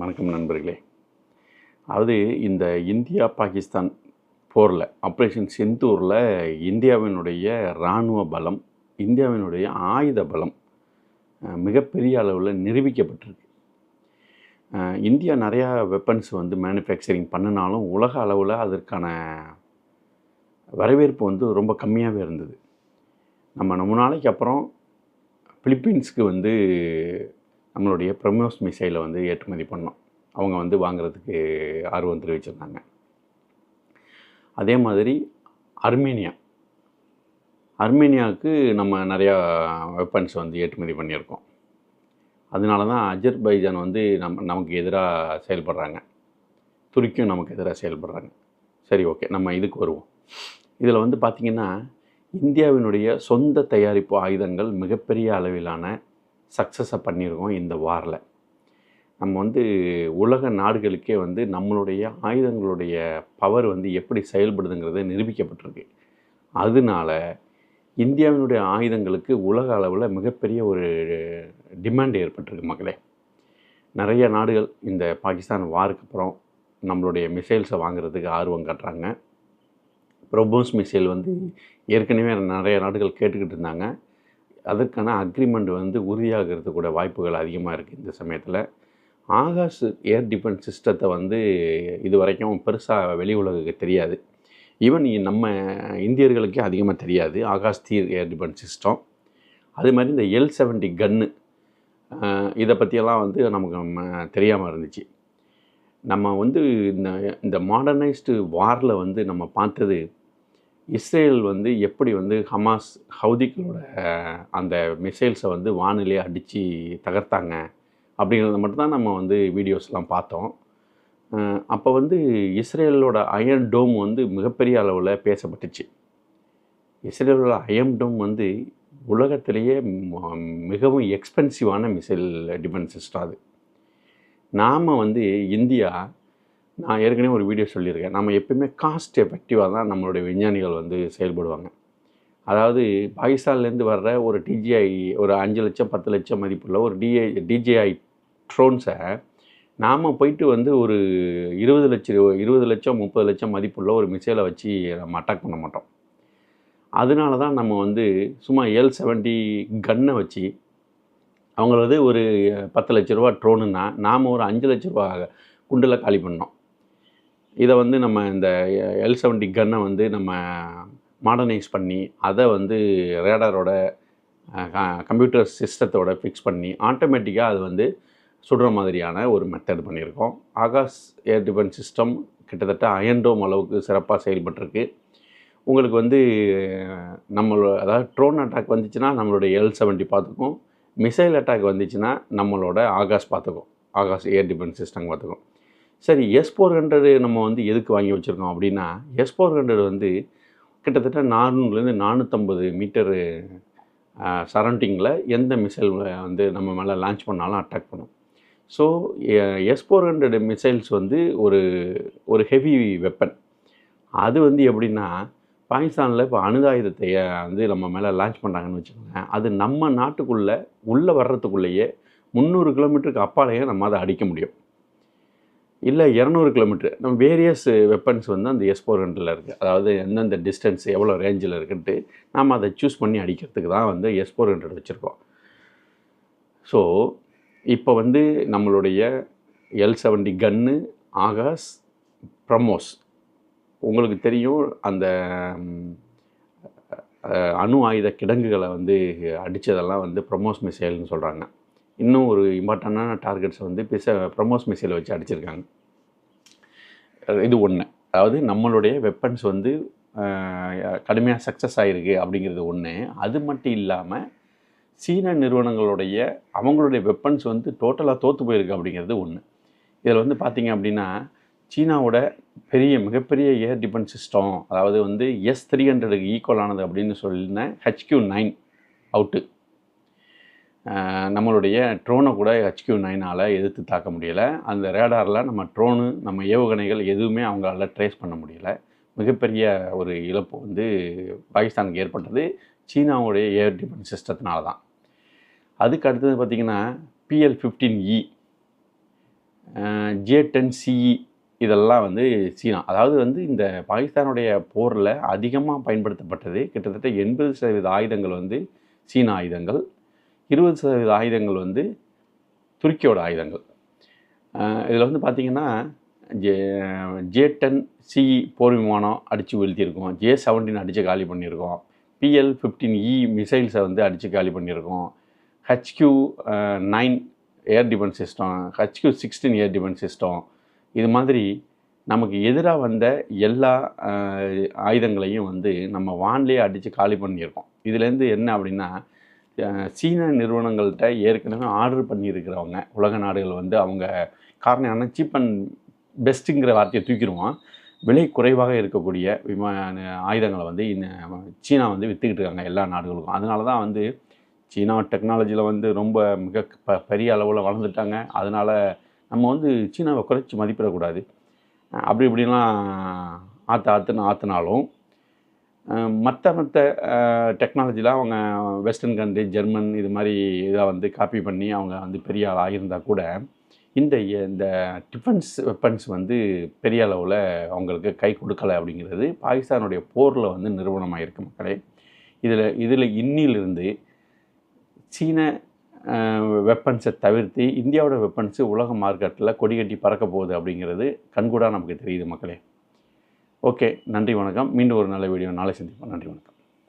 வணக்கம் நண்பர்களே. அதாவது இந்த இந்தியா பாகிஸ்தான் போரில் ஆப்ரேஷன் செந்தூரில் இந்தியாவினுடைய இராணுவ பலம் இந்தியாவினுடைய ஆயுத பலம் மிகப்பெரிய அளவில் நிரூபிக்கப்பட்டிருக்கு. இந்தியா நிறையா வெப்பன்ஸ் வந்து மேனுஃபேக்சரிங் பண்ணினாலும் உலக அளவில் அதற்கான வரவேற்பு வந்து ரொம்ப கம்மியாகவே இருந்தது. நம்ம ரொம்ப நாளைக்கு அப்புறம் பிலிப்பீன்ஸ்க்கு வந்து நம்மளுடைய பிரம்மோஸ் மிசைலை வந்து ஏற்றுமதி பண்ணோம். அவங்க வந்து வாங்கிறதுக்கு ஆர்வம் தெரிவிச்சிருந்தாங்க. அதே மாதிரி அர்மேனியா. அர்மேனியாவுக்கு நம்ம நிறையா வெப்பன்ஸ் வந்து ஏற்றுமதி பண்ணியிருக்கோம். அதனால தான் அஜர்பைஜான் வந்து நம்ம நமக்கு எதிராக செயல்படுறாங்க. துருக்கியும் நமக்கு எதிராக செயல்படுறாங்க. சரி ஓகே. நம்ம இதுக்கு வருவோம். இதில் வந்து பார்த்திங்கன்னா இந்தியாவினுடைய சொந்த தயாரிப்பு ஆயுதங்கள் மிகப்பெரிய அளவிலான சக்ஸஸை பண்ணியிருக்கோம் இந்த வாரில். நம்ம வந்து உலக நாடுகளுக்கே வந்து நம்மளுடைய ஆயுதங்களுடைய பவர் வந்து எப்படி செயல்படுதுங்கிறது நிரூபிக்கப்பட்டிருக்கு. அதனால இந்தியாவினுடைய ஆயுதங்களுக்கு உலக அளவில் மிகப்பெரிய ஒரு டிமாண்ட் ஏற்பட்டிருக்கு மக்களே. நிறைய நாடுகள் இந்த பாகிஸ்தான் வாருக்கு அப்புறம் நம்மளுடைய மிசைல்ஸை வாங்குறதுக்கு ஆர்வம் காட்டுறாங்க. ப்ரொபோஸ் மிசைல் வந்து ஏற்கனவே நிறைய நாடுகள் கேட்டுக்கிட்டு இருந்தாங்க. அதற்கான அக்ரிமெண்ட் வந்து உறுதியாகிறது கூட வாய்ப்புகள் அதிகமாக இருக்குது இந்த சமயத்தில். ஆகாஷ் ஏர் டிஃபென்ஸ் சிஸ்டத்தை வந்து இது வரைக்கும் பெருசாக வெளி உலகுக்கு தெரியாது. ஈவன் நம்ம இந்தியர்களுக்கே அதிகமாக தெரியாது. ஆகாஷ் தீர் ஏர் டிஃபென்ஸ் சிஸ்டம் அது மாதிரி இந்த எல் செவன்ட்டி கன்னு இதை பற்றியெல்லாம் வந்து நமக்கு தெரியாமல் இருந்துச்சு. நம்ம வந்து இந்த இந்த மாடர்னைஸ்டு வாரில் வந்து நம்ம பார்த்தது இஸ்ரேல் வந்து எப்படி வந்து ஹமாஸ் ஹவுதிகளோட அந்த மிசைல்ஸை வந்து வானிலையை அடித்து தகர்த்தாங்க அப்படிங்கிறத மட்டும்தான் நம்ம வந்து வீடியோஸ்லாம் பார்த்தோம். அப்போ வந்து இஸ்ரேலோட அயன் டோம் வந்து மிகப்பெரிய அளவில் பேசப்பட்டுச்சு. இஸ்ரேலோட அயன் டோம் வந்து உலகத்திலேயே மிகவும் எக்ஸ்பென்சிவான மிசைல் டிஃபென்ஸ் சிஸ்டம் அது. நாம் வந்து இந்தியா நான் ஏற்கனவே ஒரு வீடியோ சொல்லியிருக்கேன். நம்ம எப்பயுமே காஸ்ட் எஃபெக்டிவாக தான் நம்மளுடைய விஞ்ஞானிகள் வந்து செயல்படுவாங்க. அதாவது பாகிஸ்தான்லேருந்து வர்ற ஒரு டிஜிஐ ஒரு அஞ்சு லட்சம் பத்து லட்சம் மதிப்புள்ள ஒரு டிஐ டிஜிஐ ட்ரோன்ஸை நாம் போயிட்டு வந்து ஒரு இருபது லட்சம் இருபது லட்சம் முப்பது லட்சம் மதிப்புள்ள ஒரு மிசைலை வச்சு நம்ம அட்டாக் பண்ண மாட்டோம். அதனால தான் நம்ம வந்து சும்மா எல் செவன்ட்டி கன்னை வச்சு அவங்களது ஒரு பத்து லட்ச ரூபா ட்ரோனுன்னா நாம் ஒரு அஞ்சு லட்ச ரூபா குண்டில் காலி பண்ணோம். இதை வந்து நம்ம இந்த எல் செவன்ட்டி கன்னை வந்து நம்ம மாடர்னைஸ் பண்ணி அதை வந்து ரேடாரோட கம்ப்யூட்டர் சிஸ்டத்தோட ஃபிக்ஸ் பண்ணி ஆட்டோமேட்டிக்காக அது வந்து சுடுற மாதிரியான ஒரு மெத்தட் பண்ணியிருக்கோம். ஆகாஷ் ஏர் டிஃபென்ஸ் சிஸ்டம் கிட்டத்தட்ட அயன்டோம் அளவுக்கு சிறப்பாக செயல்பட்டிருக்கு. உங்களுக்கு வந்து நம்மளோட அதாவது ட்ரோன் அட்டாக் வந்துச்சுன்னா நம்மளுடைய எல் செவன்ட்டி பார்த்துக்கும். மிசைல் அட்டாக் வந்துச்சுன்னா நம்மளோட ஆகாஷ் பார்த்துக்கும். ஆகாஷ் ஏர் டிஃபென்ஸ் சிஸ்டம் பார்த்துக்கும். சரி எஸ் ஃபோர் ஹண்ட்ரடு நம்ம வந்து எதுக்கு வாங்கி வச்சுருக்கோம் அப்படின்னா எஸ் ஃபோர் ஹண்ட்ரட் வந்து கிட்டத்தட்ட நானூறுலேருந்து நானூற்றம்பது மீட்டரு சரௌண்டிங்கில் எந்த மிசைல் வந்து நம்ம மேலே லான்ச் பண்ணாலும் அட்டாக் பண்ணும். So S four hundred missiles வந்து ஒரு ஒரு ஹெவி வெப்பன் அது வந்து எப்படின்னா பாகிஸ்தானில் இப்போ அணுதாயுதத்தை வந்து நம்ம மேலே லான்ச் பண்ணுறாங்கன்னு வச்சுக்கோங்களேன் அது நம்ம நாட்டுக்குள்ளே உள்ளே வர்றதுக்குள்ளேயே முந்நூறு கிலோமீட்டருக்கு அப்பாலேயே நம்ம அதை அடிக்க முடியும். இல்லை இரநூறு கிலோமீட்டர் நம்ம வேரியஸ் வெப்பன்ஸ் வந்து அந்த எஸ் ஃபோர் ஹண்ட்ரடில் இருக்குது அதாவது எந்தெந்த டிஸ்டன்ஸ் எவ்வளோ ரேஞ்சில் இருக்குன்ட்டு நாம் அதை சூஸ் பண்ணி அடிக்கிறதுக்கு தான் வந்து எஸ் ஃபோர் ஹண்ட்ரட் வச்சுருக்கோம். ஸோ இப்போ வந்து நம்மளுடைய L seventy gun Akash BrahMos உங்களுக்கு தெரியும் அந்த அணு ஆயுத கிடங்குகளை வந்து அடித்ததெல்லாம் வந்து ப்ரமோஸ் மிசைல்னு சொல்கிறாங்க இன்னும் ஒரு இம்பார்ட்டண்டான டார்கெட்ஸை வந்து பிச ப்ரமோஸ் மிசைலை வச்சு அடிச்சிருக்காங்க. இது ஒன்று அதாவது நம்மளுடைய வெப்பன்ஸ் வந்து கடுமையாக சக்ஸஸ் ஆகிருக்கு அப்படிங்கிறது ஒன்று அது மட்டும் இல்லாமல் சீன நிறுவனங்களுடைய அவங்களுடைய வெப்பன்ஸ் வந்து டோட்டலாக தோற்று போயிருக்கு அப்படிங்கிறது ஒன்று இதில் வந்து பார்த்திங்க அப்படின்னா சீனாவோட பெரிய மிகப்பெரிய ஏர் டிஃபென்ஸ் சிஸ்டம் அதாவது வந்து எஸ் த்ரீ ஹண்ட்ரடுக்கு ஈக்குவலானது அப்படின்னு சொல்லியிருந்தேன் ஹெச்கியூ நைன் அவுட்டு நம்மளுடைய ட்ரோனை கூட ஹெச்கியூ நைனால் எதிர்த்து தாக்க முடியலை. அந்த ரேடாரில் நம்ம ட்ரோனு நம்ம ஏவுகணைகள் எதுவுமே அவங்களால ட்ரேஸ் பண்ண முடியலை. மிகப்பெரிய ஒரு இழப்பு வந்து பாகிஸ்தானுக்கு ஏற்பட்டது. சீனாவுடைய ஏர் டிஃபென்ஸ் சிஸ்டத்தினால தான். அதுக்கு அடுத்தது பார்த்திங்கன்னா PL fifteen E J e, ten CE இதெல்லாம் வந்து சீனா. அதாவது வந்து இந்த பாகிஸ்தானுடைய போரில் அதிகமாக பயன்படுத்தப்பட்டது கிட்டத்தட்ட எண்பது சதவீத ஆயுதங்கள் வந்து சீனா ஆயுதங்கள். இருபது சதவீத ஆயுதங்கள் வந்து துருக்கியோட ஆயுதங்கள். இதில் வந்து பார்த்திங்கன்னா ஜே ஜே டென் சிஇ போர் விமானம் அடித்து வீழ்த்தியிருக்கோம். ஜே செவன்டீன் அடித்து காலி பண்ணியிருக்கோம். பிஎல் ஃபிஃப்டீன் இ மிசைல்ஸை வந்து அடித்து காலி பண்ணியிருக்கோம். HQ nine air defence system HQ sixteen air defence system. இது மாதிரி நமக்கு எதிராக வந்த எல்லா ஆயுதங்களையும் வந்து நம்ம வான்லேயே அடித்து காலி பண்ணியிருக்கோம். இதுலேருந்து என்ன அப்படின்னா சீன நிறுவனங்கள்கிட்ட ஏற்கனவே ஆர்டர் பண்ணியிருக்கிறவங்க உலக நாடுகள் வந்து அவங்க காரணம் என்ன சீப் அண்ட் பெஸ்ட்டுங்கிற வார்த்தையை தூக்கிடுவோம் விலை குறைவாக இருக்கக்கூடிய விமான ஆயுதங்களை வந்து சீனா வந்து விற்றுக்கிட்டு இருக்காங்க எல்லா நாடுகளுக்கும். அதனால தான் வந்து சீனா டெக்னாலஜியில் வந்து ரொம்ப மிக ப பெரிய அளவில் வளர்ந்துட்டாங்க. அதனால் நம்ம வந்து சீனாவை குறைச்சி மதிப்பிடக்கூடாது. அப்படி இப்படிலாம் ஆற்று ஆற்றுன்னு ஆற்றுனாலும் மற்ற மற்ற டெக்னாலஜிலாம் அவங்க வெஸ்டர்ன் கண்ட்ரி ஜெர்மன் இது மாதிரி இதாக வந்து காப்பி பண்ணி அவங்க வந்து பெரிய ஆள் ஆகியிருந்தால் கூட இந்த இந்த டிஃபென்ஸ் வெப்பன்ஸ் வந்து பெரிய அளவில் அவங்களுக்கு கை கொடுக்கலை அப்படிங்கிறது பாகிஸ்தானுடைய போரில் வந்து நிறுவனமாக இருக்குது மக்களே. இதில் இதில் இன்னிலிருந்து சீன வெப்பன்ஸை தவிர்த்து இந்தியாவோட வெப்பன்ஸு உலக மார்க்கெட்டில் கொடி கட்டி பறக்க போகுது அப்படிங்கிறது கண்கூடாக நமக்கு தெரியுது மக்களே. ஓகே நன்றி வணக்கம். மீண்டும் ஒரு நல்ல வீடியோ நாளை சந்திப்போம். நன்றி வணக்கம்.